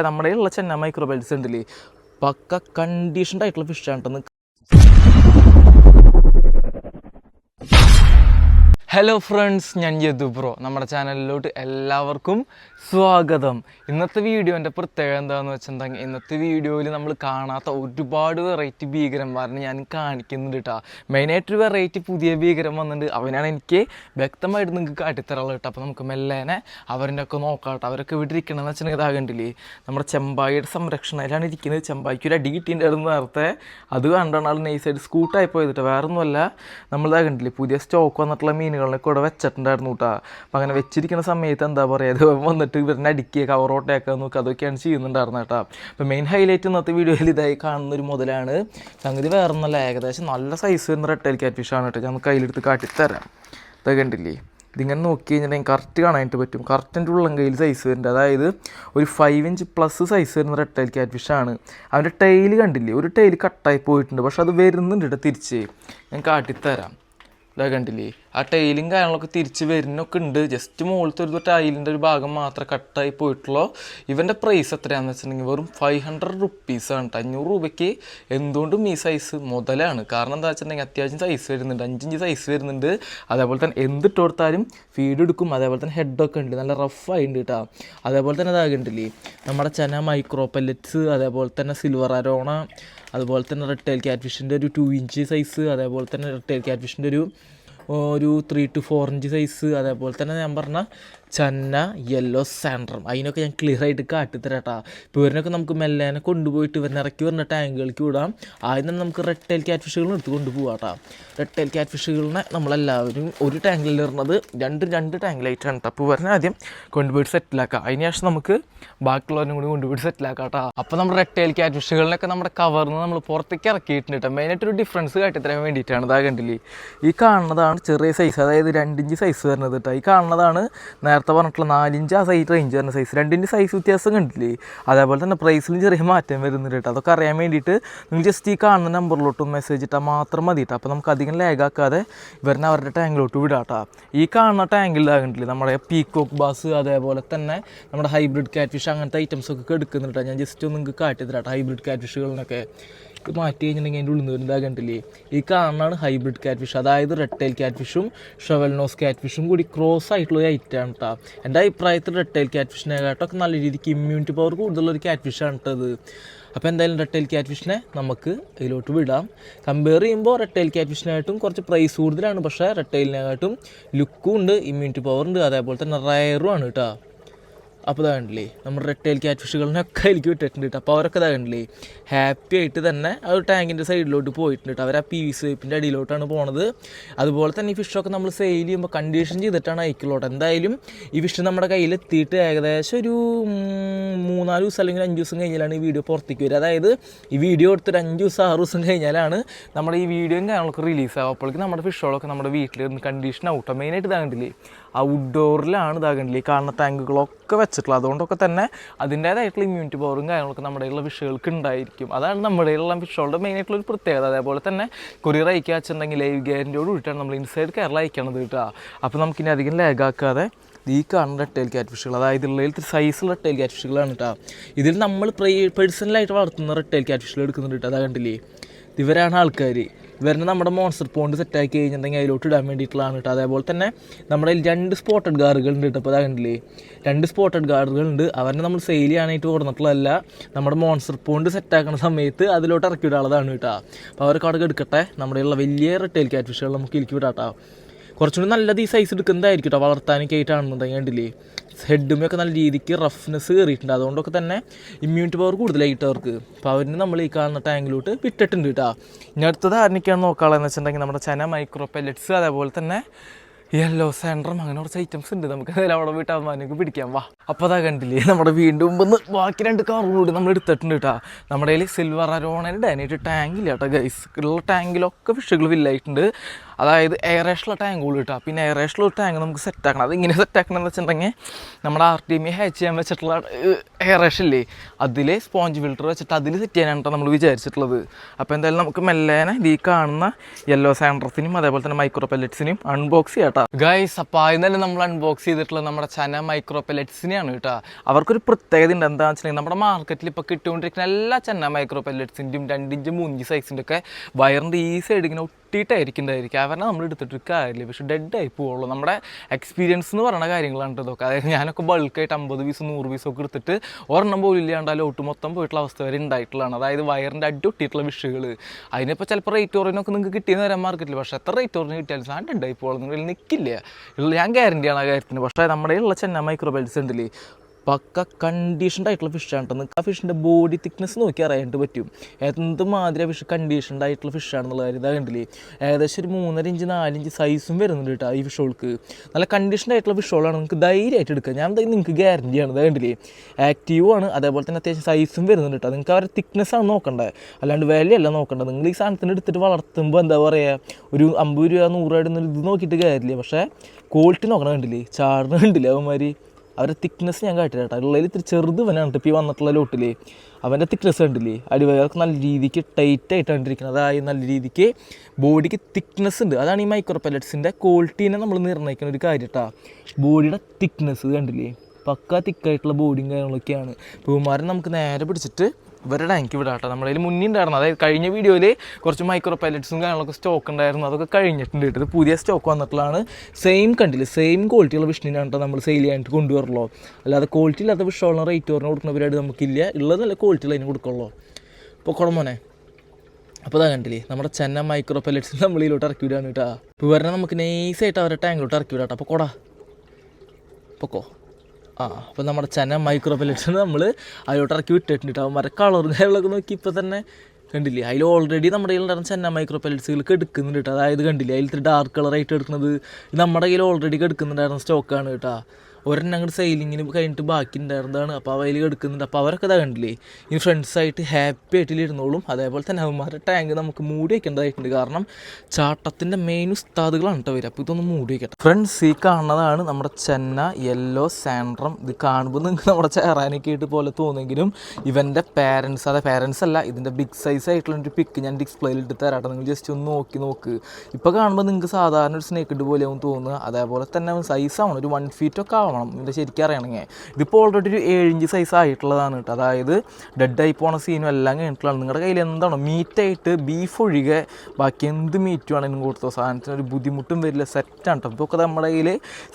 നമ്മുടെ ഉള്ള ചെന്ന മൈക്രോബൈൽസ് ഉണ്ടല്ലേ? പക്ക കണ്ടീഷൻഡ് ആയിട്ടുള്ള ഫിഷാണ് ഹലോ ഫ്രണ്ട്സ് ഞാൻ യദു ബ്രോ നമ്മുടെ ചാനലിലോട്ട് എല്ലാവർക്കും സ്വാഗതം. ഇന്നത്തെ വീഡിയോന്റെ പ്രത്യേകത എന്താണെന്ന് വെച്ചിട്ടുണ്ടെങ്കിൽ ഇന്നത്തെ വീഡിയോയിൽ നമ്മൾ കാണാത്ത ഒരുപാട് വെറൈറ്റി ഭീകരന്മാരെ ഞാൻ കാണിക്കുന്നുണ്ട് കേട്ടോ മെയിനായിട്ടൊരു വെറൈറ്റി പുതിയ ഭീകരം വന്നിട്ടുണ്ട് അവനാണ് എനിക്ക് വ്യക്തമായിട്ട് നിങ്ങൾക്ക് കാട്ടിത്തരാനുള്ളത് കേട്ടോ അപ്പോൾ നമുക്ക് മെല്ലേനെ അവരുടെ ഒക്കെ നോക്കാം കേട്ടോ അവരൊക്കെ ഇവിടെ ഇരിക്കണമെന്ന് വെച്ചിട്ടുണ്ടെങ്കിൽ ഇതാകണ്ടില്ലേ നമ്മുടെ ചെമ്പായിയുടെ സംരക്ഷണയിലാണ് ഇരിക്കുന്നത്. ചെമ്പായിക്ക് ഒരു അടി കിട്ടിയിട്ടുണ്ടായിരുന്നു നേരത്തെ. അത് കണ്ടാണ് ആൾ നൈസായിട്ട് സ്കൂട്ടായി പോയത് കേട്ടോ വേറൊന്നുമല്ല. നമ്മളിതാകണ്ടില്ലേ പുതിയ സ്റ്റോക്ക് വന്നിട്ടുള്ള മീനുകളൊക്കെ ഇവിടെ വെച്ചിട്ടുണ്ടായിരുന്നു കേട്ടോ അപ്പം അങ്ങനെ വെച്ചിരിക്കുന്ന സമയത്ത് എന്താ പറയുക ഇത് വന്നിട്ട് ഇവരിനെ അടിക്കുക കവറോട്ടയൊക്കെ നോക്കുക അതൊക്കെയാണ് ചെയ്യുന്നുണ്ടായിരുന്നത് കേട്ടോ അപ്പം മെയിൻ ഹൈലൈറ്റ് ഇന്നത്തെ വീഡിയോയിൽ ഇതായി കാണുന്ന ഒരു മുതലാണ് സംഗതി വേറെ നല്ല ഏകദേശം നല്ല സൈസ് വരുന്ന റെട്ടൽ ക്യാറ്റ് ഫിഷാണ് കേട്ടോ ഞാൻ കയ്യിലെടുത്ത് കാട്ടിത്തരാം. ഇതൊക്കെ കണ്ടില്ലേ? ഇതിങ്ങനെ നോക്കി കഴിഞ്ഞിട്ടുണ്ടെങ്കിൽ കറക്റ്റ് കാണാനായിട്ട് പറ്റും. കറക്റ്റിന്റെ ഉള്ളം കയ്യിൽ സൈസ് വരുന്നുണ്ട്. അതായത് ഒരു ഫൈവ് ഇഞ്ച് പ്ലസ് സൈസ് വരുന്ന റെഡ് ടൈൽ ക്യാറ്റ് ഫിഷാണ് അവന്റെ ടൈൽ കണ്ടില്ലേ? ഒരു ടൈൽ കട്ടായി പോയിട്ടുണ്ട്. പക്ഷെ അത് വരുന്നുണ്ട് കേട്ടോ തിരിച്ച്. ഞാൻ കാട്ടിത്തരാം. അല്ലേ കണ്ടില്ലേ? ആ ടൈലും കാര്യങ്ങളൊക്കെ തിരിച്ച് വരുന്നൊക്കെ ഉണ്ട്. ജസ്റ്റ് മുകളിലത്തെ ഒരു ടൈലിന്റെ ഒരു ഭാഗം മാത്രം കട്ടായി പോയിട്ടുള്ളൂ. ഇവന്റെ പ്രൈസ് എത്രയാണെന്ന് വെച്ചിട്ടുണ്ടെങ്കിൽ വെറും ഫൈവ് ഹൺഡ്രഡ് റുപ്പീസാണ് കേട്ടോ അഞ്ഞൂറ് രൂപയ്ക്ക് എന്തുകൊണ്ടും ഈ സൈസ് മുതലാണ്. കാരണം എന്താ വെച്ചിട്ടുണ്ടെങ്കിൽ അത്യാവശ്യം സൈസ് വരുന്നുണ്ട്. അഞ്ചിഞ്ച് സൈസ് വരുന്നുണ്ട്. അതേപോലെ തന്നെ എന്തിട്ട് കൊടുത്താലും ഫീഡ് എടുക്കും. അതേപോലെ തന്നെ ഹെഡൊക്കെ ഉണ്ട്. നല്ല റഫ് ആയിട്ട് കേട്ടോ അതേപോലെ തന്നെ ഇതാകണ്ടില്ലേ നമ്മുടെ ചെന മൈക്രോ പെല്ലറ്റ്സ് അതേപോലെ തന്നെ സിൽവർ അരോണ അതുപോലെ തന്നെ റെഡ് ഫിഷിന്റെ ഒരു ടു ഇഞ്ച് സൈസ് അതേപോലെ തന്നെ റെഡ് ഫിഷിന്റെ ഒരു ഒരു three to four inch size അതേപോലെ തന്നെ ഞാൻ പറഞ്ഞ ചന്ന യെല്ലോ സാൻഡ്രം അതിനൊക്കെ ഞാൻ ക്ലിയർ ആയിട്ട് കാട്ടിത്തരാം കേട്ടോ ഇപ്പോൾ ഇവരിനൊക്കെ നമുക്ക് മെല്ലേനെ കൊണ്ടുപോയിട്ട് ഇവരിനെ ഇറക്കി വരുന്ന ടാങ്കുകൾക്ക് വിടാം. ആദ്യം തന്നെ നമുക്ക് റെഡ് ടൈൽ ക്യാറ്റ് ഫിഷുകൾ എടുത്ത് കൊണ്ടുപോകാം കേട്ടോ റെഡ് ടൈൽ ക്യാറ്റ് ഫിഷുകളിനെ നമ്മളെല്ലാവരും ഒരു ടാങ്കിൽ ഇടുന്നത് രണ്ട് രണ്ട് ടാങ്കിലായിട്ടാണ് അപ്പോൾ ഇവരിനെ ആദ്യം കൊണ്ടുപോയിട്ട് സെറ്റിലാക്കാം അതിന് ശേഷം നമുക്ക് ബാക്കിയുള്ളവരും കൂടി കൊണ്ടുപോയിട്ട് സെറ്റിലാക്കാം കേട്ടോ അപ്പോൾ നമ്മൾ റെഡ് ടൈൽ ക്യാറ്റ് ഫിഷുകളിനൊക്കെ നമ്മുടെ കവറിന് നമ്മൾ പുറത്തേക്ക് ഇറക്കിയിട്ടുണ്ട് കേട്ടോ മെയിനായിട്ട് ഒരു ഡിഫറൻസ് കാട്ടിത്തരാൻ വേണ്ടിയിട്ടാണ്. ഇതാ കണ്ടില്ലേ? ഈ കാണുന്നതാണ് ചെറിയ സൈസ് അതായത് രണ്ടിഞ്ച് സൈസ് വരുന്നത് കേട്ടോ ഈ കാണുന്നതാണ് നേരത്തെ പറഞ്ഞിട്ടുള്ള നാലിഞ്ച് ആ സൈസ് റേഞ്ച് വരുന്ന സൈസ് രണ്ടിന്റെ സൈസ് വ്യത്യാസം കണ്ടില്ലേ? അതേപോലെ തന്നെ പ്രൈസിലും ചെറിയ മാറ്റം വരുന്നുണ്ട് കേട്ടോ. അതൊക്കെ അറിയാൻ വേണ്ടിയിട്ട് നിങ്ങൾ ജസ്റ്റ് ഈ കാണുന്ന നമ്പറിലോട്ടും മെസ്സേജ് ഇട്ടാൽ മാത്രം മതി കേട്ടോ. അപ്പോൾ നമുക്ക് അധികം ലാഗാക്കാതെ ഇവരിനെ അവരുടെ ടാങ്കിലോട്ട് വിടാം കേട്ടോ. ഈ കാണുന്ന ടാങ്കിൽ കണ്ടില്ലേ നമ്മുടെ പീക്കോക്ക് ബാസ് അതേപോലെ തന്നെ നമ്മുടെ ഹൈബ്രിഡ് ക്യാറ്റ് ഫിഷ് അങ്ങനത്തെ ഐറ്റംസ് ഒക്കെ എടുക്കുന്നുണ്ട് ഞാൻ ജസ്റ്റ് ഒന്ന് നിങ്ങൾക്ക് കാട്ടി തരാം ഹൈബ്രിഡ് ക്യാറ്റ് ഫിഷുകളിനൊക്കെ ഇത് മാറ്റി കഴിഞ്ഞിട്ടുണ്ടെങ്കിൽ അതിന്റെ ഉള്ളിൽ നിന്ന് കണ്ടില്ലേ? ഈ കാണാണ് ഹൈബ്രിഡ് ക്യാറ്റ് ഫിഷ് അതായത് റെട്ടൈൽ ക്യാറ്റ് ഫിഷും ഷവൽ നോസ് ക്യാറ്റ് ഫിഷും കൂടി ക്രോസ് ആയിട്ടുള്ള ഒരു ഐറ്റമാണ് കേട്ടോ എന്റെ അഭിപ്രായത്തിൽ റെട്ടൈൽ ക്യാറ്റ് ഫിഷിനെക്കാട്ടൊക്കെ നല്ല രീതിക്ക് ഇമ്മ്യൂണിറ്റി പവർ കൂടുതലുള്ള ഒരു ക്യാറ്റ് ഫിഷാണ് കേട്ടത് അപ്പോൾ എന്തായാലും റെട്ടൈൽ ക്യാറ്റ് ഫിഷിനെ നമുക്ക് ഇതിലോട്ട് വിടാം. കമ്പയർ ചെയ്യുമ്പോൾ റെട്ടൈൽ ക്യാറ്റ് ഫിഷിനായിട്ടും കുറച്ച് പ്രൈസ് കൂടുതലാണ്. പക്ഷേ റെട്ടൈലിനെക്കാട്ടും ലുക്കും ഉണ്ട് ഇമ്മ്യൂണിറ്റി പവർ ഉണ്ട് അതേപോലെ തന്നെ റയറും ആണ് കേട്ടോ അപ്പോൾ ഇതാ കണ്ടില്ലേ നമ്മുടെ റെട്ടൈൽ ക്യാറ്റ് ഫിഷുകളിനൊക്കെ എനിക്ക് വിട്ടിട്ടുണ്ട് അപ്പോൾ അവരൊക്കെ ഇതാ കണ്ടില്ലേ ഹാപ്പി ആയിട്ട് തന്നെ ആ ടാങ്കിന്റെ സൈഡിലോട്ട് പോയിട്ടുണ്ട് അവർ ആ പി വി സൈപ്പിന്റെ അടിയിലോട്ടാണ് പോണത്. അതുപോലെ തന്നെ ഈ ഫിഷൊക്കെ നമ്മൾ സെയിൽ ചെയ്യുമ്പോൾ കണ്ടീഷൻ ചെയ്തിട്ടാണ് അയക്കുള്ളൂ എന്തായാലും ഈ ഫിഷ് നമ്മുടെ കയ്യിൽ എത്തിയിട്ട് ഏകദേശം ഒരു മൂന്നാൽ ദിവസം അല്ലെങ്കിൽ അഞ്ച് ദിവസം കഴിഞ്ഞാലാണ് ഈ വീഡിയോ പുറത്തേക്ക് വരിക. അതായത് ഈ വീഡിയോ എടുത്തൊരു അഞ്ച് ദിവസം ആറ് ദിവസം കഴിഞ്ഞാലാണ് നമ്മുടെ ഈ വീഡിയോയും കാര്യങ്ങളൊക്കെ റിലീസ് ആവും അപ്പോഴേക്കും നമ്മുടെ ഫിഷുകളൊക്കെ നമ്മുടെ വീട്ടിൽ കണ്ടീഷൻ ഔട്ടോ മെയിനായിട്ട് ഇതാകണ്ടില്ലേ ഔട്ട്ഡോറിലാണ് ഇതാകേണ്ടത്. ഈ കാണുന്ന ടാങ്കുകളൊക്കെ വെച്ചിട്ടുള്ളത്. അതുകൊണ്ടൊക്കെ തന്നെ അതിന്റേതായിട്ടുള്ള ഇമ്മ്യൂണിറ്റി പവറും കാര്യങ്ങളൊക്കെ നമ്മുടെ ഉള്ള ഫിഷുകൾക്ക് ഉണ്ടായിരിക്കും. അതാണ് നമ്മുടെ ഉള്ള ഫിഷുകളുടെ മെയിനായിട്ടുള്ള ഒരു പ്രത്യേകത. അതേപോലെ തന്നെ കൊറിയർ അയക്കുക വെച്ചിട്ടുണ്ടെങ്കിൽ ലൈവ് ഗ്യാരന്റിയോട് കൂടിയിട്ടാണ് നമ്മൾ ഇൻസൈഡ് കേരള അയക്കണത് കേട്ടോ. അപ്പോൾ നമുക്കിനി അധികം ലാഗാക്കാതെ ഈ കാണുന്ന ടെയിൽ ക്യാറ്റ് ഫിഷുകൾ അതായത് ഉള്ളതിൽ സൈസുള്ള ടെയിൽ ക്യാറ്റ് ഫിഷുകളാണ് കേട്ടോ. ഇതിൽ നമ്മൾ പേഴ്സണലായിട്ട് വളർത്തുന്ന ടെയിൽ ക്യാറ്റ് ഫിഷുകൾ എടുക്കുന്നുണ്ട് കേട്ടോ. അതാ കണ്ടില്ലേ? ഇവരാണ് ആൾക്കാർ ഇവരെ നമ്മുടെ മോൺസ്റ്റർ പോണ്ട് സെറ്റാക്കി കഴിഞ്ഞിട്ടുണ്ടെങ്കിൽ അതിലോട്ട് ഇടാൻ വേണ്ടിയിട്ടുള്ളതാണ് കേട്ടോ അതേപോലെ തന്നെ നമ്മുടെ രണ്ട് സ്പോട്ടഡ് ഗാർഡുകൾ ഉണ്ട് കേട്ടോ അപ്പോൾ അതാണ് കണ്ടില്ലേ? രണ്ട് സ്പോട്ടഡ് ഗാർഡുകൾ ഉണ്ട് അവരെ നമ്മൾ സെയിൽ ചെയ്യാനായിട്ട് കൊടുത്തിട്ടുള്ളതല്ല നമ്മുടെ മോൺസ്റ്റർ പോണ്ട് സെറ്റാക്കുന്ന സമയത്ത് അതിലോട്ട് ഇറക്കി വിടാനുള്ളതാണ് കേട്ടോ അപ്പോൾ അവർക്ക് അവിടെ എടുക്കട്ടെ നമ്മുടെ ഉള്ള വലിയ റിട്ടൈൽ ക്യാറ്റ് ഫിഷുകൾ നമുക്ക് ഇരിക്കി വിടാം കേട്ടോ കുറച്ചുകൂടി നല്ലത് ഈ സൈസ് എടുക്കുന്നതായിരിക്കും കേട്ടോ വളർത്താനൊക്കെ ആയിട്ടാണെന്നുണ്ടെങ്കിൽ കണ്ടില്ലേ? ഹെഡുമൊക്കെ നല്ല രീതിക്ക് റഫ്നെസ് കയറിയിട്ടുണ്ട് അതുകൊണ്ടൊക്കെ തന്നെ ഇമ്മ്യൂണിറ്റി പവർ കൂടുതലായിട്ട് അവർക്ക്. അപ്പോൾ അവരിന് നമ്മൾ ഈ കാണുന്ന ടാങ്കിലോട്ട് വിട്ടിട്ടുണ്ട് കേട്ടോ ഇനി അടുത്തത് ആരണിക്കാണ് നോക്കാളെന്ന് വെച്ചിട്ടുണ്ടെങ്കിൽ നമ്മുടെ ചന മൈക്രോ പെല്ലറ്റ്സ് അതേപോലെ തന്നെ യെല്ലോ സാൻഡ്രം അങ്ങനെ കുറച്ച് ഐറ്റംസ് ഉണ്ട്. നമുക്ക് അതിൽ അവിടെ വീട്ട് അവന്മാർക്ക് പിടിക്കാം. വാ. അപ്പോൾ അതാ കണ്ടില്ലേ നമ്മുടെ വീണ്ടും മുമ്പ് ബാക്കി രണ്ട് കാറും കൂടി നമ്മൾ എടുത്തിട്ടുണ്ട് കേട്ടോ നമ്മുടെ കയ്യിൽ സിൽവർ അരോണയുടെ ഡാനായിട്ട് ടാങ്കില്ല കേട്ടോ ഗൈസ് ഉള്ള ടാങ്കിലൊക്കെ ഫിഷുകൾ ഫില്ലായിട്ടുണ്ട് അതായത് എയറേഷനുള്ള ടാങ്കുകൾ കിട്ടുക പിന്നെ എയറേഷനുള്ള ടാങ്ക് നമുക്ക് സെറ്റ് ആക്കണം. അത് ഇങ്ങനെ സെറ്റ് ആക്കണം എന്ന് വെച്ചിട്ടുണ്ടെങ്കിൽ നമ്മുടെ ആർ ടി എം ഹാച്ച് ചെയ്യാൻ വെച്ചിട്ടുള്ള എയറേഷൻ ഇല്ലേ? അതിൽ സ്പോഞ്ച് ഫിൽറ്റർ വെച്ചിട്ട് അതിൽ സെറ്റ് ചെയ്യാനാണ് നമ്മൾ വിചാരിച്ചിട്ടുള്ളത്. അപ്പോൾ എന്തായാലും നമുക്ക് മെല്ലേനെ ഈ കാണുന്ന യെല്ലോ സാൻഡ്രസിനും അതേപോലെ തന്നെ മൈക്രോ പെല്ലറ്റ്സിനും അൺബോക്സ് ചെയ്യാം ഗൈസ് അപ്പോൾ ആദ്യം തന്നെ നമ്മൾ അൺബോക്സ് ചെയ്തിട്ടുള്ളത് നമ്മുടെ ചന മൈക്രോ പെല്ലറ്റ്സിനെയാണ് കേട്ടോ അവർക്കൊരു പ്രത്യേകത ഉണ്ട് എന്താണെന്ന് വെച്ചിട്ടുണ്ടെങ്കിൽ നമ്മുടെ മാർക്കറ്റിൽ ഇപ്പോൾ കിട്ടുകൊണ്ടിരിക്കുന്ന എല്ലാ ചെന്ന മൈക്രോ പെല്ലറ്റ്സിന്റെയും രണ്ടിഞ്ച് മൂന്നിഞ്ച് സൈസിന്റെ ഒക്കെ വയറിന്റെ ഈ സൈഡ് ഇങ്ങനെ ഒട്ടിയിട്ടായിരിക്കുന്നതായിരിക്കും അവരെ നമ്മൾ എടുത്തിട്ട് കാര്യമില്ല. പക്ഷെ ഡെഡ് ആയി പോവുള്ളൂ. നമ്മുടെ എക്സ്പീരിയൻസ് എന്ന് പറയുന്ന കാര്യങ്ങളാണ് ഇതൊക്കെ. അതായത് ഞാനൊക്കെ ബൾക്കായിട്ട് അമ്പത് പീസ് നൂറ് പീസൊക്കെ എടുത്തിട്ട് ഒരെണ്ണം പോലും ഇല്ലാണ്ടാലും ഒട്ട് മൊത്തം പോയിട്ടുള്ള അവസ്ഥ വരെ ഉണ്ടായിട്ടുള്ളതാണ് അതായത് വയറിന്റെ അടി ഒട്ടിയിട്ടുള്ള വിഷയങ്ങൾ അതിനിപ്പോൾ ചിലപ്പോൾ റേറ്റ് ഓറിനൊക്കെ നിങ്ങൾക്ക് കിട്ടിയെന്ന് വരാൻ മാർക്കറ്റിൽ പക്ഷേ എത്ര റേറ്റ് ഓറിന് കിട്ടിയാലും സാധനം ഡെഡ് ആയി നിങ്ങൾ നിൽക്കില്ല ഞാൻ ഗ്യാരണ്ടിയാണ് ആ കാര്യത്തിന്. പക്ഷേ നമ്മുടെ ഉള്ള ചെന്ന മൈക്രോ ബെൽസ് ഉണ്ടല്ലേ? പക്ക കണ്ടീഷൻഡ് ആയിട്ടുള്ള ഫിഷാണ് കേട്ടോ നിങ്ങൾക്ക് ആ ഫിഷിന്റെ ബോഡി തിക്നെസ് നോക്കി അറിയാനായിട്ട് പറ്റും. എന്തുമാതിരി ആ ഫിഷ് കണ്ടീഷൻഡ് ആയിട്ടുള്ള ഫിഷാണെന്നുള്ള കാര്യം ഇതാ കണ്ടില്ലേ? ഏകദേശം ഒരു മൂന്നര ഇഞ്ച് നാലിഞ്ച് സൈസും വരുന്നുണ്ട് കേട്ടോ ഈ ഫിഷോൾക്ക് നല്ല കണ്ടീഷൻഡ് ആയിട്ടുള്ള ഫിഷോളാണ് നിങ്ങൾക്ക് ധൈര്യമായിട്ട് എടുക്കുക. ഞാൻ നിങ്ങൾക്ക് ഗ്യാരണ്ടിയാണ് ഇതാ കണ്ടില്ലേ? ആക്റ്റീവ് ആണ്. അതേപോലെ തന്നെ അത്യാവശ്യം സൈസും വരുന്നുണ്ട് കേട്ടോ നിങ്ങൾക്ക് അവരുടെ തിക്നെസ് ആണ് നോക്കേണ്ടത് അല്ലാണ്ട് വിലയല്ല നോക്കേണ്ടത് നിങ്ങൾ ഈ സാധനത്തിന് എടുത്തിട്ട് വളർത്തുമ്പോൾ എന്താ പറയുക ഒരു അമ്പത് രൂപ നൂറ് രൂപ ഇത് നോക്കിയിട്ട് കാര്യമില്ല. പക്ഷേ ക്വാളിറ്റി നോക്കണം കണ്ടില്ലേ? ചാടുന്ന കണ്ടില്ലേ അവന്മാർ അവരുടെ തിക്നെസ് ഞാൻ കാട്ടില്ല കേട്ടോ. ഉള്ളതിൽ ഇത്തിരി ചെറുത് ഇവനാണ് ഇപ്പോൾ ഈ വന്നിട്ടുള്ള ലോട്ടിൽ അവന്റെ തിക്നെസ് കണ്ടില്ലേ? അടിവയർക്ക് നല്ല രീതിക്ക് ടൈറ്റ് ആയിട്ട് കണ്ടിരിക്കുന്നത് അതായത് നല്ല രീതിക്ക് ബോഡിക്ക് തിക്നെസ് ഉണ്ട്. അതാണ് ഈ മൈക്രോ പെല്ലറ്റ്സിന്റെ ക്വാളിറ്റീനെ നമ്മൾ നിർണയിക്കുന്ന ഒരു കാര്യം കേട്ടോ. ബോഡിയുടെ തിക്നെസ് കണ്ടില്ലേ? പക്ക തിക്കായിട്ടുള്ള ബോഡിയും കാര്യങ്ങളൊക്കെയാണ്. പൂമാരൻ നമുക്ക് നേരെ പിടിച്ചിട്ട് ഇവരുടെ എനിക്ക് വിടാട്ടോ നമ്മുടെ മുന്നേ ഉണ്ടായിരുന്നു അതായത് കഴിഞ്ഞ വീഡിയോയിൽ കുറച്ച് മൈക്രോ പൈലറ്റ്സും കാര്യങ്ങളൊക്കെ സ്റ്റോക്ക് ഉണ്ടായിരുന്നു. അതൊക്കെ കഴിഞ്ഞിട്ടുണ്ട് ഇത് പുതിയ സ്റ്റോക്ക് വന്നിട്ടുള്ളതാണ്. സെയിം കണ്ടില്ല? സെയിം ക്വാളിറ്റിയുള്ള വിഷ്ണിനാണ് കേട്ടോ നമ്മൾ സെയിൽ ചെയ്യാനായിട്ട് കൊണ്ടുവരുള്ളൂ. അല്ലാതെ ക്വാളിറ്റി ഇല്ലാത്ത വിഷമുള്ള റേറ്റ് പറഞ്ഞ് കൊടുക്കുന്ന പരിപാടി നമുക്കില്ല. ഉള്ളത് നല്ല ക്വാളിറ്റിയിൽ അതിന് കൊടുക്കുള്ളൂ. ഇപ്പോൾ കുടമോനെ അപ്പോൾ അതാ കണ്ടില്ലേ? നമ്മുടെ ചെന്ന മൈക്രോ പൈലറ്റ്സ് നമ്മൾ ഇതിലോട്ട് ഇറക്കി വിടാണ് കേട്ടോ. വരണം നമുക്ക് നൈസായിട്ട് അവരുടെ ടാങ്കിലോട്ട് ഇറക്കി വിടാം കേട്ടോ. അപ്പോൾ കൊടാ. പൊക്കോ. ആ അപ്പോൾ നമ്മുടെ ചെന്ന മൈക്രോ പെലറ്റ്സ് നമ്മൾ അതിലോട്ട് ഇറക്കി വിട്ടിട്ടുണ്ട് അവന്മാരെ കളർ കാര്യങ്ങളൊക്കെ നോക്കി ഇപ്പോൾ തന്നെ കണ്ടില്ലേ? അതിൽ ഓൾറെഡി നമ്മുടെ കയ്യിൽ കയ്യിലുണ്ടായിരുന്ന ചെന്ന മൈക്രോ പെലറ്റ്സുകളൊക്കെ എടുക്കുന്നുണ്ട് കേട്ടോ അതായത് കണ്ടില്ലേ? അതിൽ ഡാർക്ക് കളറായിട്ട് എടുക്കുന്നത്. നമ്മുടെ കയ്യിൽ ഓൾറെഡി എടുക്കുന്നുണ്ടായിരുന്ന സ്റ്റോക്കാണ് കേട്ടോ ഒരെണ്ണം അങ്ങോട്ട് സെയിലിങ്ങിന് കഴിഞ്ഞിട്ട് ബാക്കി ഉണ്ടായിരുന്നതാണ് അപ്പോൾ അവയിൽ എടുക്കുന്നുണ്ട് അപ്പോൾ അവരൊക്കെ ഇതാ കണ്ടില്ലേ? ഇനി ഫ്രണ്ട്സായിട്ട് ഹാപ്പി ആയിട്ട് ഇരുന്നോളും അതേപോലെ തന്നെ അവന്മാരുടെ ടാങ്ക് നമുക്ക് മൂടി വയ്ക്കേണ്ടതായിട്ടുണ്ട് കാരണം ചാട്ടത്തിന്റെ മെയിൻ ഉസ്താദുകളാണ് കേട്ടോ വരിക. അപ്പോൾ ഇതൊന്ന് മൂടി വയ്ക്കട്ടെ ഫ്രണ്ട്സ് ഈ കാണുന്നതാണ് നമ്മുടെ ചെന്ന യെല്ലോ സാൻഡ്രം ഇത് കാണുമ്പോൾ നിങ്ങൾക്ക് നമ്മുടെ ചേറാനൊക്കെ ആയിട്ട് പോലെ തോന്നുമെങ്കിലും ഇവന്റെ പാരൻസ് അതെ പാരൻസ് അല്ല ഇതിന്റെ ബിഗ് സൈസ് ആയിട്ടുള്ള ഒരു പിക്ക് ഞാൻ ഡിസ്പ്ലേയിൽ ഇട്ട് തരാട്ടെ നിങ്ങൾ ജസ്റ്റ് ഒന്ന് നോക്കി നോക്ക്. ഇപ്പോൾ കാണുമ്പോൾ നിങ്ങൾക്ക് സാധാരണ ഒരു സ്നേക്ക് ഇട്ട് പോലെയാവും തോന്നുക. അതേപോലെ തന്നെ സൈസ് ആവണം. ഒരു വൺ ഫീറ്റ് ഒക്കെ ആവണം ഇതിന്റെ ശരിക്കും അറിയണമെങ്കിൽ ഇതിപ്പോൾ ഓൾറെഡി ഒരു ഏഴ് ഇഞ്ച് സൈസ് ആയിട്ടുള്ളതാണ് കേട്ടോ. അതായത് ഡെഡായി പോണ സീനും എല്ലാം കഴിഞ്ഞിട്ടുള്ളതാണ് നിങ്ങളുടെ കയ്യിൽ എന്താണോ മീറ്റായിട്ട് ബീഫ് ഒഴികെ ബാക്കി എന്ത് മീറ്റും ആണെങ്കിലും കൊടുത്തോ. സാധനത്തിന് ഒരു ബുദ്ധിമുട്ടും വരില്ല. സെറ്റാണ് കേട്ടോ ഇപ്പോൾ നമ്മുടെ കയ്യിൽ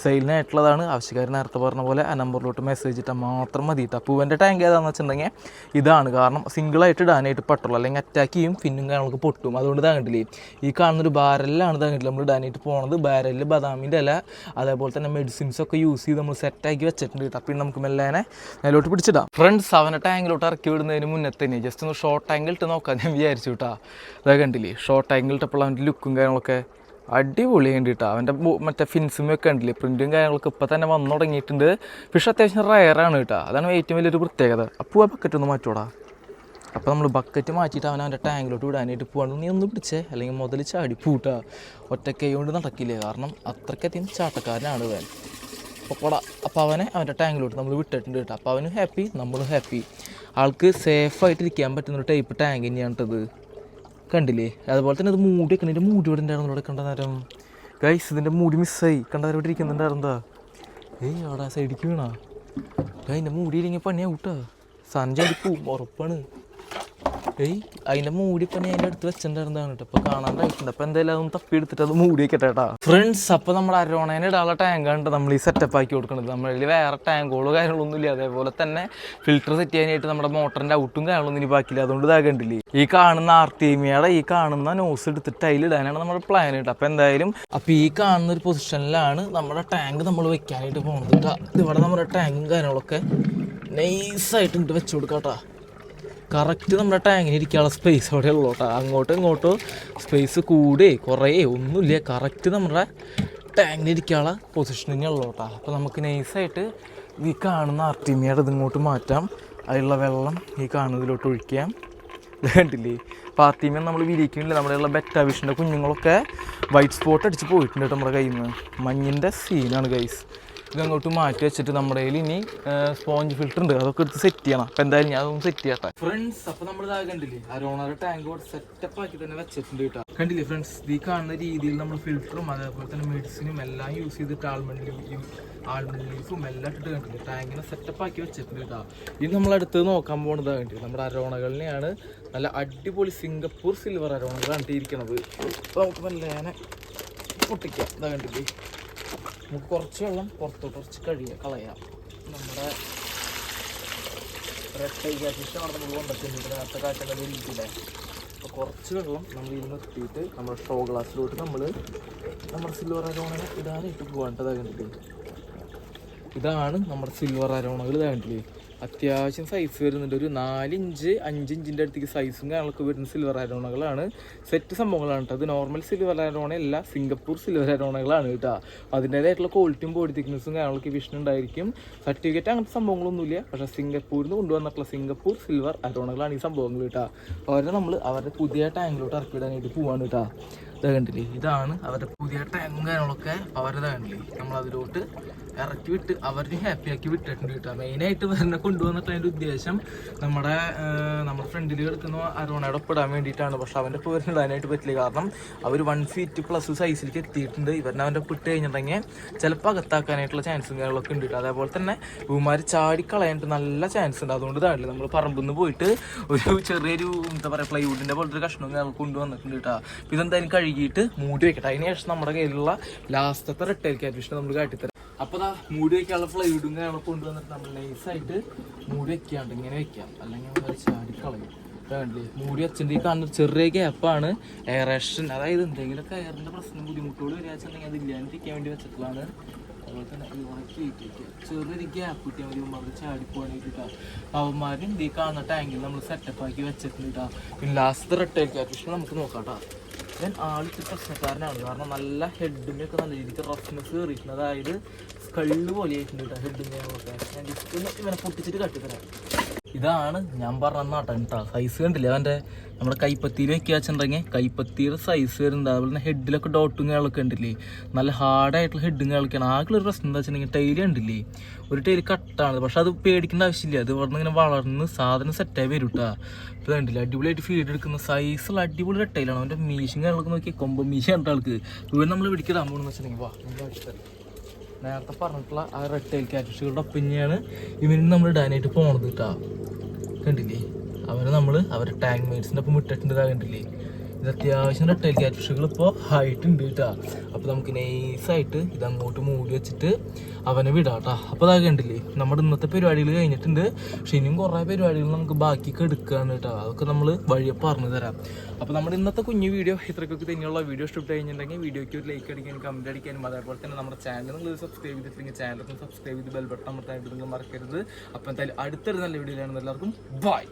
സെയിലിനായിട്ടുള്ളതാണ് ആവശ്യക്കാരൻ നേരത്തെ പറഞ്ഞ പോലെ ആ നമ്പറിലോട്ട് മെസ്സേജ് ഇട്ടാൽ മാത്രം മതി കേട്ടോ പൂവന്റെ ടാങ്ക് ഏതാണെന്ന് വെച്ചിട്ടുണ്ടെങ്കിൽ ഇതാണ്. കാരണം സിംഗിളായിട്ട് ഇടാനായിട്ട് പറ്റുള്ളൂ അല്ലെങ്കിൽ അറ്റാക്ക് ചെയ്യും ഫിന്നും നമുക്ക് പൊട്ടും. അതുകൊണ്ട് താങ്കണ്ടില്ലേ ഈ കാണുന്നൊരു ബാരലിലാണ് താങ്കണ്ടില്ല നമ്മൾ ഇടാനായിട്ട് പോണത്. ബാരലിൽ ബദാമിന്റെ ഇല അതേപോലെ തന്നെ മെഡിസിൻസ് ഒക്കെ യൂസ് ചെയ്ത് നമ്മൾ സെറ്റാക്കി വെച്ചിട്ടുണ്ട്. കേട്ടോ നമുക്ക് മെല്ലേനെ മേലോട്ട് പിടിച്ചിടാം. ഫ്രണ്ട്സ് അവനെ ടാങ്കിലോട്ട് ഇറക്കി വിടുന്നതിന് മുന്നേ തന്നെ ജസ്റ്റ് ഒന്ന് ഷോർട്ട് ആംഗിൾ ഇട്ട് നോക്കാൻ ഞാൻ വിചാരിച്ചു കേട്ടോ അതൊക്കെ കണ്ടില്ലേ ഷോർട്ട് ആംഗിൾ ഇട്ടപ്പോൾ അവന്റെ ലുക്കും കാര്യങ്ങളൊക്കെ അടിപൊളി കണ്ടിട്ടാ. അവന്റെ മറ്റേ ഫിൻസും ഒക്കെ ഉണ്ടല്ലേ പ്രിന്റും കാര്യങ്ങളൊക്കെ ഇപ്പോൾ തന്നെ വന്നു തുടങ്ങിയിട്ടുണ്ട്. ഫിഷ് അത്യാവശ്യം റയറാണ് കേട്ടോ അതാണ് ഏറ്റവും വലിയൊരു പ്രത്യേകത. അപ്പോൾ ആ ബക്കറ്റ് ഒന്ന് മാറ്റോടാ. അപ്പോൾ നമ്മൾ ബക്കറ്റ് മാറ്റിയിട്ട് അവൻ അവന്റെ ടാങ്കിലോട്ട് വിടാനായിട്ട് പോകാണ്ട് നീ ഒന്ന് പിടിച്ചേ അല്ലെങ്കിൽ മുതൽ ചാടി പൂട്ടുക ഒറ്റക്കൈ കൊണ്ട് നടക്കില്ലേ? കാരണം അത്രയ്ക്കധികം ചാട്ടക്കാരനാണ് ഇവൻ അപ്പോൾ അപ്പം അവനെ അവന്റെ ടാങ്കിലോട്ട് നമ്മൾ വിട്ടിട്ടുണ്ട് കേട്ടോ. അപ്പോൾ അവനും ഹാപ്പി നമ്മളും ഹാപ്പി ആൾക്ക് സേഫായിട്ട് ഇരിക്കാൻ പറ്റുന്ന ഒരു ടൈപ്പ് ടാങ്ക് തന്നെയാണ് കേട്ടത് കണ്ടില്ലേ? അതുപോലെ തന്നെ ഇത് മൂടി വെക്കണം. ഇതിന്റെ മൂടി ഇവിടെ ഇവിടെ കണ്ട നേരം. ഗൈസ് ഇതിന്റെ മൂടി മിസ്സായി കണ്ടവർ ഇവിടെ ഇരിക്കുന്നുണ്ടായിരുന്നാ ഏയ് അവിടെ സൈഡിക്ക് വീണാ. മൂടി മൂടിയില്ലെങ്കിൽ പണിയാ കൂട്ടാ സഞ്ചടിപ്പും ഉറപ്പാണ്. ഏയ് അതിന്റെ മൂടി പണി അതിന്റെ അടുത്ത് വെച്ചിട്ടുണ്ടായിരുന്നതാണ് കേട്ടോ. ഇപ്പൊ കാണാണ്ടായിട്ടുണ്ട് അപ്പൊ എന്തായാലും അതൊന്ന് തപ്പി എടുത്തിട്ട് അത് മൂടി വെക്കട്ടെ കേട്ടോ. ഫ്രണ്ട്സ് അപ്പൊ നമ്മൾ അരോണേനെ ഇടാനുള്ള ആണ് നമ്മൾ ഈ സെറ്റപ്പ് ആക്കി കൊടുക്കുന്നത് നമ്മൾ കയ്യിൽ വേറെ ടാങ്കുകളോ കാര്യങ്ങളൊന്നും ഇല്ല അതേപോലെ തന്നെ ഫിൽറ്റർ സെറ്റ് ചെയ്യാനായിട്ട് നമ്മുടെ മോട്ടറിന്റെ ഔട്ടും കാര്യങ്ങളൊന്നും ഇനി ബാക്കിയില്ല. അതുകൊണ്ട് ഇതാ കണ്ടില്ലേ? ഈ കാണുന്ന ആർട്ടിമിയുടെ ഈ കാണുന്ന നോസ് എടുത്തിട്ട് അതിലിടാനാണ് നമ്മുടെ പ്ലാൻ കേട്ടോ. അപ്പൊ എന്തായാലും അപ്പൊ ഈ കാണുന്ന ഒരു പൊസിഷനിലാണ് നമ്മുടെ ടാങ്ക് നമ്മൾ വെക്കാനായിട്ട് പോകുന്നത് ഇവിടെ നമ്മുടെ ടാങ്കും കാര്യങ്ങളൊക്കെ നൈസായിട്ട് ഇട്ട് വെച്ചു കൊടുക്കാം കേട്ടോ. കറക്റ്റ് നമ്മുടെ ടാങ്കിന് ഇരിക്കാനുള്ള സ്പേസ് അവിടെ ഉള്ളൂ കേട്ടോ. അങ്ങോട്ടും ഇങ്ങോട്ടും സ്പേസ് കൂടെ കുറേ ഒന്നുമില്ല. കറക്റ്റ് നമ്മുടെ ടാങ്കിന് ഇരിക്കാനുള്ള പൊസിഷനിങ് ഉള്ളൂ കേട്ടോ. അപ്പോൾ നമുക്ക് നൈസായിട്ട് ഈ കാണുന്ന അർത്തിമിയുടെ ഇതിങ്ങോട്ട് മാറ്റാം. അതിലുള്ള വെള്ളം ഈ കാണുന്നതിലോട്ട് ഒഴിക്കാം. കണ്ടില്ലേ? പാത്തിമ നമ്മൾ വിരിക്കുന്നില്ല. നമ്മുടെയുള്ള ബെറ്റ വിഷന്റെ കുഞ്ഞുങ്ങളൊക്കെ വൈറ്റ് സ്പോട്ട് അടിച്ച് പോയിട്ടുണ്ട് കേട്ടോ നമ്മുടെ കയ്യിൽ നിന്ന് മഞ്ഞിന്റെ സീനാണ് ഗൈസ് ഇതങ്ങോട്ട് മാറ്റി വെച്ചിട്ട് നമ്മുടെ കയ്യിൽ ഇനി സ്പോഞ്ച് ഫിൽറ്റർ ഉണ്ട്. അതൊക്കെ എടുത്ത് സെറ്റ് ചെയ്യണം. അപ്പം എന്തായാലും ഞാൻ അതൊന്ന് സെറ്റ് ചെയ്യട്ടെ ഫ്രണ്ട്സ് അപ്പൊ നമ്മൾ ഇതാ കണ്ടില്ലേ അരോണയുടെ ടാങ്ക് സെറ്റപ്പ് ആക്കി തന്നെ വെച്ചിട്ടുണ്ട് കേട്ടോ. കണ്ടില്ലേ ഫ്രണ്ട്സ് ഈ കാണുന്ന രീതിയിൽ നമ്മൾ ഫിൽറ്ററും അതേപോലെ തന്നെ മെഡിസിനും എല്ലാം യൂസ് ചെയ്തിട്ട് ആൾമണ്ട് ആൾമണ്ട് ലീഫും എല്ലാം ഇട്ടിട്ട് കണ്ടില്ലേ? ടാങ്കിനെ സെറ്റപ്പ് ആക്കി വെച്ചിട്ടുണ്ട് കേട്ടോ. ഇനി നമ്മൾ അടുത്ത് നോക്കാൻ പോകുന്നത് കണ്ടില്ലേ? നമ്മുടെ അരോണകളിനെയാണ് നല്ല അടിപൊളി സിംഗപ്പൂർ സിൽവർ അരോണകളാണ് കണ്ടിരിക്കണത്. അപ്പോൾ നമുക്ക് നല്ല പൊട്ടിക്കാം. ഇതാ കണ്ടില്ലേ? നമുക്ക് കുറച്ച് വെള്ളം പുറത്തോട്ട് കുറച്ച് കഴിയുക കളയാം. നമ്മുടെ റെട്ടൈജാറ്റിഷാണ് നമ്മൾ കൊണ്ടുവച്ചിട്ടുണ്ട്. നേരത്തെ കാറ്റൊക്കെ വലിയിട്ടില്ലേ അപ്പോൾ കുറച്ച് വെള്ളം നമ്മൾ ഇതിൽ നിർത്തിയിട്ട് നമ്മുടെ ഷോ ഗ്ലാസ്സിലോട്ട് നമ്മൾ നമ്മുടെ സിൽവർ അരോണകൾ ഇടാനായിട്ട് പോകാണ്ടത് കണ്ടില്ലേ? ഇതാണ് നമ്മുടെ സിൽവർ അരോണകൾ കണ്ടില്ലേ? അത്യാവശ്യം സൈസ് വരുന്നുണ്ട്. ഒരു നാലിഞ്ച് ഇഞ്ച് അഞ്ച് ഇഞ്ചിന്റെ അടുത്തേക്ക് സൈസും കാര്യങ്ങളൊക്കെ വരുന്ന സിൽവർ അരോണകളാണ് സെറ്റ് സംഭവങ്ങളാണ് കേട്ടോ അത് നോർമൽ സിൽവർ അരോണ അല്ല സിംഗപ്പൂർ സിൽവർ അരോണകളാണ് കേട്ടോ അതിന്റേതായിട്ടുള്ള ക്വാളിറ്റിയും ബോഡി തിക്നെസ്സും കാര്യങ്ങളൊക്കെ വിഷൻ ഉണ്ടായിരിക്കും. സർട്ടിഫിക്കറ്റ് അങ്ങനത്തെ സംഭവങ്ങളൊന്നുമില്ല പക്ഷേ സിംഗപ്പൂരിൽ നിന്ന് കൊണ്ടുവന്നിട്ടുള്ള സിംഗപ്പൂർ സിൽവർ അരോണകളാണ് ഈ സംഭവങ്ങൾ കേട്ടോ അവരെ നമ്മൾ അവരുടെ പുതിയ ടാങ്കിലോട്ട് ഇറക്കിവിടാനായിട്ട് പോവാണ് കേട്ടോ ഇതാ കണ്ടില്ലേ? ഇതാണ് അവരുടെ പുതിയ ടാങ്കും കാര്യങ്ങളൊക്കെ അവരുടെ കണ്ടില്ലേ? നമ്മൾ അതിലോട്ട് ഇറക്കി വിട്ട് അവരെ ഹാപ്പി ആക്കി വിട്ടിട്ടുണ്ട് കേട്ടോ. മെയിനായിട്ട് വരുന്ന കൊണ്ടുവന്നിട്ട് അതിന്റെ ഉദ്ദേശം നമ്മുടെ നമ്മുടെ ഫ്രണ്ടിൽ കിടക്കുന്ന അരോണയുടെ ഒപ്പിടാൻ വേണ്ടിയിട്ടാണ്. പക്ഷെ അവന്റെ പേര് ഇടാനായിട്ട് പറ്റില്ല. കാരണം അവർ വൺ ഫീറ്റ് പ്ലസ് സൈസിലേക്ക് എത്തിയിട്ടുണ്ട്. ഇവരെ അവന്റെ ഒപ്പിട്ട് കഴിഞ്ഞിട്ടുണ്ടെങ്കിൽ ചിലപ്പോൾ അകത്താക്കാനായിട്ടുള്ള ചാൻസും കാര്യങ്ങളൊക്കെ ഉണ്ട് കേട്ടോ. അതേപോലെ തന്നെ ഇവന്മാർ ചാടി കളയാനായിട്ട് നല്ല ചാൻസ് ഉണ്ട്. അതുകൊണ്ട് ഇതാണല്ലോ നമ്മൾ പറമ്പിൽ നിന്ന് പോയിട്ട് ഒരു ചെറിയൊരു എന്താ പറയുക പ്ലൈവുഡിന്റെ പോലത്തെ ഒരു കഷ്ണവും കാര്യങ്ങൾ കൊണ്ടുവന്നിട്ടുണ്ട് കേട്ടോ. ഇതെന്തായാലും ഇതെന്തായാലും കഴുകിയിട്ട് മൂടി വെക്കട്ടെ. അതിന് ശേഷം നമ്മുടെ കയ്യിലുള്ള ലാസ്റ്റത്തെ റിട്ടേൽ കാറ്റ് നമ്മൾ കാട്ടിത്തരാം. അപ്പോൾ ആ മൂടി വെക്കാനുള്ള ഫ്ലൈഡും കാര്യങ്ങളും കൊണ്ടുവന്നിട്ട് നമ്മൾ നൈസായിട്ട് മൂടി വെക്കാണ്ട് ഇങ്ങനെ വെക്കാം. അല്ലെങ്കിൽ നമ്മൾ ചാടി കളയും. വേണ്ടേ മൂടി വെച്ചിട്ട് ഈ കാണുന്ന ചെറിയ ഗ്യാപ്പാണ് എയറേഷൻ അതായത് എന്തെങ്കിലുമൊക്കെ എയറിന്റെ പ്രശ്നം ബുദ്ധിമുട്ടുകൾ വരികയാണെന്നുണ്ടെങ്കിൽ അത് ഇല്ലാണ്ടിരിക്കാൻ വേണ്ടി വെച്ചിട്ടുള്ളതാണ്. അതുപോലെ തന്നെ ഉണക്കി ചെറിയൊരു ഗ്യാപ്പ് കിട്ടിയാൽ മതി. അവർ ചാടിപ്പോകാൻ കിട്ടാം അവന്മാരും ഈ കാണുന്ന ടാങ്കിൽ നമ്മൾ സെറ്റപ്പ് ആക്കി വെച്ചിട്ടുണ്ട് കേട്ടോ പിന്നെ ലാസ്റ്റ് റിട്ടേക്ക് നമുക്ക് നോക്കാം കേട്ടോ ഞാൻ ആളിച്ച് പ്രശ്നക്കാരനാണ് കാരണം നല്ല ഹെഡിന്റെ ഒക്കെ നല്ല രീതിക്ക് റഫ്നെസ് കയറിയിട്ടുണ്ട് അതായത് സ്കള്ള് പോലെ ആയിട്ടുണ്ട് കേട്ടോ ഹെഡും കാര്യങ്ങളൊക്കെ ഞാൻ ജസ്റ്റ് ഒന്ന് ഇവനെ പൊട്ടിച്ചിട്ട് കട്ടിത്തരാം ഇതാണ് ഞാൻ പറഞ്ഞ നാട്ടൻ കേട്ടോ സൈസ് കണ്ടില്ലേ? അവന്റെ നമ്മുടെ കൈപ്പത്തിയിൽ വെക്കുക വെച്ചിട്ടുണ്ടെങ്കിൽ കൈപ്പത്തിയുടെ സൈസ് വരുന്നുണ്ട്. അതുപോലെ തന്നെ ഹെഡിലൊക്കെ ഡോട്ടും കളൊക്കെ ഉണ്ടില്ലേ നല്ല ഹാർഡായിട്ടുള്ള ഹെഡും കളിക്കണം ആകെ ഒരു പ്രശ്നം എന്താ വെച്ചിട്ടുണ്ടെങ്കിൽ ടൈൽ കണ്ടില്ലേ? ഒരു ടൈൽ കട്ടാണ് പക്ഷെ അത് പേടിക്കേണ്ട ആവശ്യമില്ല. അത് ഇവിടെ ഇങ്ങനെ വളർന്ന് സാധനം സെറ്റായി വരും കേട്ടോ ഇപ്പോൾ കണ്ടില്ല? അടിപൊളിയായിട്ട് ഫീഡ് എടുക്കുന്ന സൈസുള്ള അടിപൊളി ടൈലാണ് അവന്റെ മീശും കാര്യങ്ങളൊക്കെ നോക്കി കൊമ്പ് മീശ കണ്ട ആൾക്ക്. ഇവൻ നമ്മൾ പിടിക്കുന്ന അമ്മ വാ നേരത്തെ പറഞ്ഞിട്ടുള്ള ആ റെഡ് ടൈൽ കാറ്റുകളുടെ ഒപ്പം തന്നെയാണ് ഇവന് നമ്മൾ ഇടാനായിട്ട് പോണത് കേട്ടോ കണ്ടില്ലേ? അവരെ നമ്മൾ അവരെ ടാങ്ക് മേറ്റ്സിന്റെ ഒപ്പം വിട്ടിട്ടുണ്ട് കണ്ടില്ലേ? ഇത് അത്യാവശ്യം റെട്ടയിൽ ക്യാറ്റ്ഫിഷുകൾ ഇപ്പോൾ ആയിട്ടുണ്ട് കേട്ടോ അപ്പോൾ നമുക്ക് നൈസായിട്ട് ഇത് അങ്ങോട്ട് മൂടി വെച്ചിട്ട് അവനെ വിടാം കേട്ടോ അപ്പോൾ അതാ കണ്ടില്ലേ നമ്മുടെ ഇന്നത്തെ പരിപാടികൾ കഴിഞ്ഞിട്ടുണ്ട്. പക്ഷെ ഇനിയും കുറേ പരിപാടികൾ നമുക്ക് ബാക്കിയൊക്കെ എടുക്കുകയാണ് കേട്ടോ അതൊക്കെ നമ്മൾ വഴിയെ പറഞ്ഞു തരാം. അപ്പോൾ നമ്മുടെ ഇന്നത്തെ കുഞ്ഞു വീഡിയോ ഇത്രയ്ക്കൊക്കെ തന്നെയുള്ള വീഡിയോ ഇഷ്ടപ്പെട്ട് കഴിഞ്ഞിട്ടുണ്ടെങ്കിൽ വീഡിയോയ്ക്ക് ഒരു ലൈക്ക് അടിക്കാനും കമന്റ് അടിക്കാനും അതേപോലെ തന്നെ നമ്മുടെ ചാനൽ നിങ്ങൾ സബ്സ്ക്രൈബ് ചെയ്തിട്ടുണ്ടെങ്കിൽ ചാനലൊക്കെ സബ്സ്ക്രൈബ് ചെയ്ത് ബെൽ ബട്ടൺ അമർത്താനായിട്ട് നിങ്ങൾ മറക്കരുത്. അപ്പോൾ എന്തായാലും അടുത്തൊരു നല്ല വീഡിയോയിലാണ് എല്ലാവർക്കും ബൈ